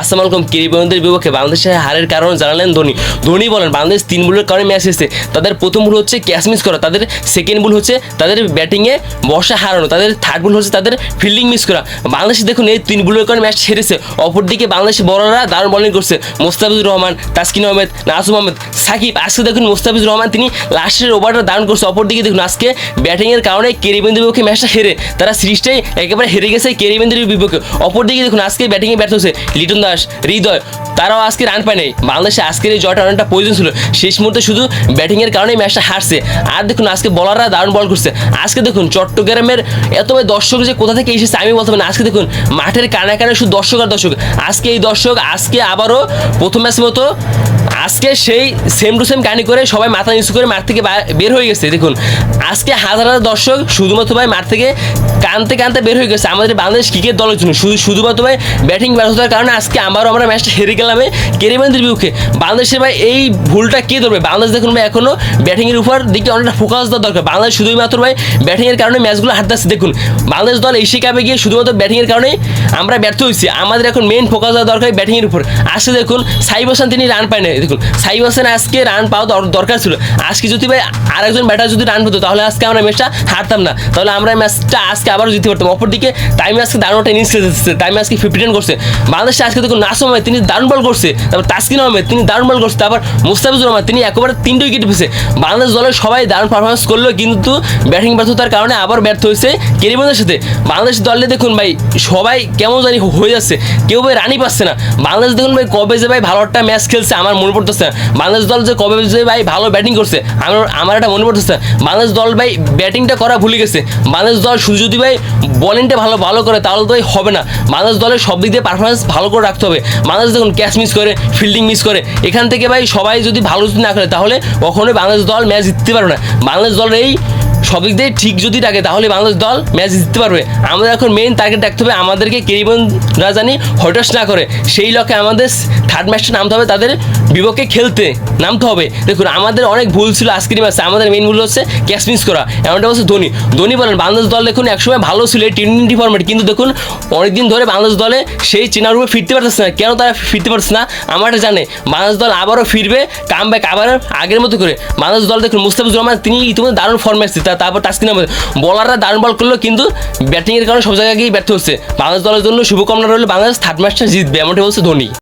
আসসালামু আলাইকুম কিরিবন্দের বিপক্ষে বাংলাদেশের হারের কারণ জানালেন ধোনি। ধোনি বলেন, বাংলাদেশ তিন বুলের কারণে ম্যাচ এসেছে তাদের প্রথম ভুল হচ্ছে ক্যাচ মিস করা, তাদের সেকেন্ড ভুল হচ্ছে তাদের ব্যাটিংয়ে বর্ষা হারানো, তাদের থার্ড ভুল হচ্ছে তাদের ফিল্ডিং মিস করা। বাংলাদেশ দেখুন, এই তিন বুলের কারণে ম্যাচ হেরেছে। অপরদিকে বাংলাদেশের বড়রা দারুণ বোলিং করছে। মোস্তাফিজুর রহমান, তাসকিন আহমেদ, নাসুম আহমেদ, সাকিব, আজকে দেখুন মোস্তাফিজুর রহমান তিনি লাস্টের ওভারটা দারুণ করছে। অপরদিকে দেখুন, আজকে ব্যাটিংয়ের কারণে কেরিবেন্দের বিপক্ষে ম্যাচটা হেরে। তারা সিরিজটাই একেবারে হেরে গেছে কেরিবেন্দের বিপক্ষে। অপরদিকে দেখুন, আজকে ব্যাটিংয়ে ব্যর্থ হচ্ছে লিটন দাস। হৃদয়, তারাও আজকে রান পায় নাই। বাংলাদেশে আজকের এই জয়টা অনেকটা প্রয়োজন ছিল। শেষ মুহূর্তে শুধু ব্যাটিংয়ের কারণে ম্যাচটা হারছে। আর দেখুন, আজকে বলাররা দারুণ বল করছে। আজকে দেখুন, চট্টগ্রামের এত দর্শক যে কোথা থেকে এসেছে আমি বলতে পারি আজকে দেখুন, মাঠের কানে কানে শুধু দর্শক আর দর্শক। আজকে এই দর্শক, আজকে আবারও প্রথম ম্যাচের মতো আজকে সেই সেম টু সেম কাহিনী করে সবাই মাথা নিচু করে মাঠ থেকে বের হয়ে গেছে, দেখুন। আজকে হাজার হাজার দর্শক শুধুমাত্র ভাই মাঠ থেকে কানতে কানতে বের হয়ে গেছে। আমাদের বাংলাদেশ ক্রিকেট দলের জন্য। শুধু শুধুমাত্র ভাই ব্যাটিং ব্যর্থতার কারণে আজকে আবারও আমরা ম্যাচটা হেরে গেলাম কেরিবেন্দ্রের বিপক্ষে বাংলাদেশের ভাই এই ভুলটা কে ধরবে? বাংলাদেশ দেখুন ভাই এখনও ব্যাটিংয়ের উপর দিকে অনেকটা ফোকাস দেওয়া দরকার। বাংলাদেশ শুধুমাত্র ভাই ব্যাটিংয়ের কারণে ম্যাচগুলো হারতেছে। দেখুন, বাংলাদেশ দল এশিয়া কাপে গিয়ে শুধুমাত্র ব্যাটিংয়ের কারণে আমরা ব্যর্থ হয়েছি। আমাদের এখন মেন ফোকাস দেওয়া দরকার ব্যাটিংয়ের উপর। আজকে দেখুন সাইব হাসান তিনি রান পায় না দেখুন সাইব হাসান আজকে রান পাওয়া দরকার ছিল। আজকে যদি ভাই আরেকজন ব্যাটার যদি রান পেতো তাহলে আজকে আমরা ম্যাচটা হারতাম না। তাহলে আমরা ম্যাচটা আজকে আবারও জিততে পারতাম। অপরদিকে টাইমে আজকে দারুণ একটা ইনিংস খেলতেছে। টাইমে আজকে ফিফটি রান করছে। বাংলাদেশে আজকে দেখুন নাসম আহমেদ তিনি দারুণ বল করছে। তারপর তাসকিন আহমেদ, তিনি দারুণ বল করছে। তারপর মুস্তাফিজুর রহমান, তিনি একেবারে তিনটে উইকেট পেয়েছে। বাংলাদেশ দলের সবাই দারুণ পারফরমেন্স করল, কিন্তু ব্যাটিং ব্যর্থতার কারণে আবার ব্যর্থ হয়েছে কেরিবনের সাথে। বাংলাদেশ দলে দেখুন ভাই, সবাই কেমন জানি হয়ে যাচ্ছে। কেউ ভাই রানই পাচ্ছে না। বাংলাদেশ দেখুন ভাই কবে যে ভাই ভালো একটা ম্যাচ খেলছে, আমার মনে পড়তেছে। বাংলাদেশ দল যে কবে যে ভাই ভালো ব্যাটিং করছে, আমার আমার এটা মনে পড়তেছে। বাংলাদেশ দল ভাই ব্যাটিংটা করা ভুলে গেছে। বাংলাদেশ দল শুধু যদি ভাই বলিংটা ভালো ভালো করে, তাহলে তো হবে না। বাংলাদেশ দলের সব দিক দিয়ে পারফরমেন্স ভালো করে রাখতে হবে। বাংলাদেশ দেখুন ক্যাচ মিস করে ফিল্ডিং মিস করে, এখান থেকে ভাই সবাই যদি ভালো যদি না করে তাহলে কখনোই বাংলাদেশ দল ম্যাচ জিততে পারবে না। বাংলাদেশ দলের এই সব দিক দিয়ে ঠিক যদি রাখে তাহলে বাংলাদেশ দল ম্যাচ জিততে পারবে। আমাদের এখন মেইন টার্গেট রাখতে হবে আমাদেরকে কেরিবন রাজানি হতাশ না করে। সেই লক্ষ্যে আমাদের থার্ড ম্যাচটা নামতে হবে, তাদের বিপক্ষে খেলতে নামতে হবে। দেখুন, আমাদের অনেক ভুল ছিল আজকের ম্যাচে আমাদের মেইন ভুল হচ্ছে ক্যাচ মিস করা, এমনটা হচ্ছে ধোনি। ধোনি বলেন, বাংলাদেশ দল দেখুন একসময় ভালো ছিল টি টোয়েন্টি ফর্মেট কিন্তু দেখুন, অনেকদিন ধরে বাংলাদেশ দলে সেই চেনার রূপে ফিরতে পারতেছে না। কেন তারা ফিরতে পারছে না? আমারটা জানে। বাংলাদেশ দল আবারও ফিরবে কাম ব্যাক আবার আগের মতো করে। বাংলাদেশ দল দেখুন, মুস্তাফিজুর রহমান, তিনি ইতিমধ্যে দারুণ ফর্মে আসছে তারপর তাসকিন আহমেদ বলাররা দারুণ বল করল, কিন্তু ব্যাটিংয়ের কারণে সব জায়গায় গিয়ে ব্যর্থ হচ্ছে। বাংলাদেশ দলের জন্য শুভকামনা রইল, বাংলাদেশ থার্ড ম্যাচটা জিতবে এমনটি বলছে ধোনি।